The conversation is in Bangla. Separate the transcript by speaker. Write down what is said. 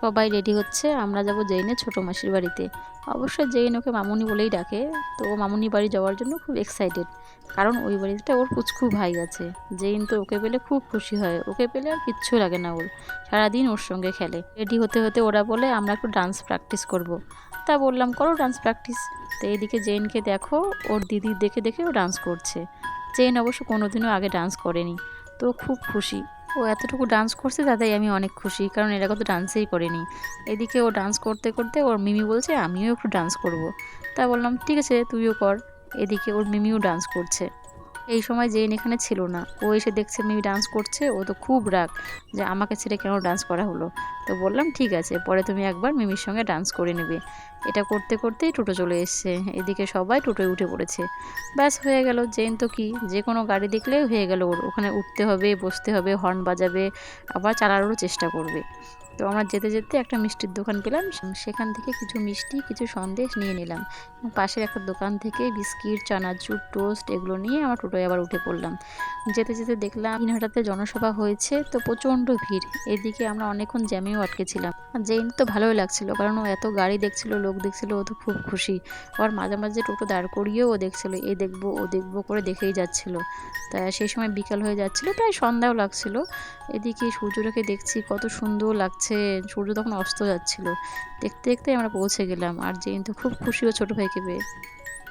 Speaker 1: সবাই রেডি হচ্ছে, আমরা যাব জেইনের ছোটো মাসির বাড়িতে। অবশ্যই জেইন ওকে মামুনি বলেই ডাকে, তো ও মামুনি বাড়ি যাওয়ার জন্য খুব এক্সাইটেড কারণ ওই বাড়িতে ওর পুচকু ভাই আছে। জেইন তো ওকে পেলে খুব খুশি হয়, ওকে পেলে আর কিচ্ছু লাগে না ওর। সারাদিন ওর সঙ্গে খেলে। রেডি হতে হতে ওরা বলে, আমরা একটু ডান্স প্র্যাকটিস করব। তা বললাম, করো ডান্স প্র্যাকটিস তো এইদিকে জেইনকে দেখো, ওর দিদির দেখে দেখে ও ডান্স করছে। জেইন অবশ্য কোনোদিনও আগে ডান্স করেনি। তো খুব খুশি। ও এতটুকু ডান্স করছে তাতেই আমি অনেক খুশি, কারণ এরা কত ডান্সেই করেনি। এদিকে ও ডান্স করতে করতে ওর মিমি বলছে, আমিও একটু ডান্স করব। তা বললাম, ঠিক আছে, তুইও কর। এদিকে ওর মিমিও ডান্স করছে। এই সময় জেন এখানে ছিল না, ও এসে দেখছে মিমি ডান্স করছে, ও তো খুব রাগ যে আমাকে ছেড়ে কেন ডান্স করা হলো। তো বললাম, ঠিক আছে, পরে তুমি একবার মিমির সঙ্গে ডান্স করে নেবে। এটা করতে করতেই টোটো চলে এসছে। এদিকে সবাই টোটোয় উঠে পড়েছে। ব্যাস, হয়ে গেল। জেন তো কি? যে কোনো গাড়ি দেখলেই হয়ে গেল ওর। ওখানে উঠতে হবে, বসতে হবে হর্ন বাজাবে, আবার চালানোরও চেষ্টা করবে। তো আমরা যেতে যেতে একটা মিষ্টির দোকান পেলাম। সেখান থেকে কিছু মিষ্টি, কিছু সন্দেশ নিয়ে নিলাম। পাশের একটা দোকান থেকে বিস্কিট, চানাচুর টোস্ট এগুলো নিয়ে আমার টোটোয় আবার উঠে পড়লাম। যেতে যেতে দেখলাম ইনহাটাতে জনসভা হয়েছে, তো প্রচণ্ড ভিড়। এদিকে আমরা অনেকক্ষণ জ্যামেও আটকেছিলাম জেইন তো ভালোই লাগছিল, কারণ ও এত গাড়ি দেখছিল, লোক দেখছিল, ও তো খুব খুশি। আবার মাঝে মাঝে টোটো দাঁড় করিয়েও ও দেখছিল, এ দেখব, ও দেখব করে দেখেই যাচ্ছিল। তা সেই সময় বিকাল হয়ে যাচ্ছিল, প্রায় সন্ধ্যাও লাগছিল। এদিকে সূর্যটাকে দেখছি, কত সুন্দর লাগছে, সূর্য তখন অস্ত যাচ্ছিল। দেখতে দেখতে আমরা পৌঁছে গেলাম, আর জেইন তো খুব খুশি ও ছোটো ভাইকে পেয়ে।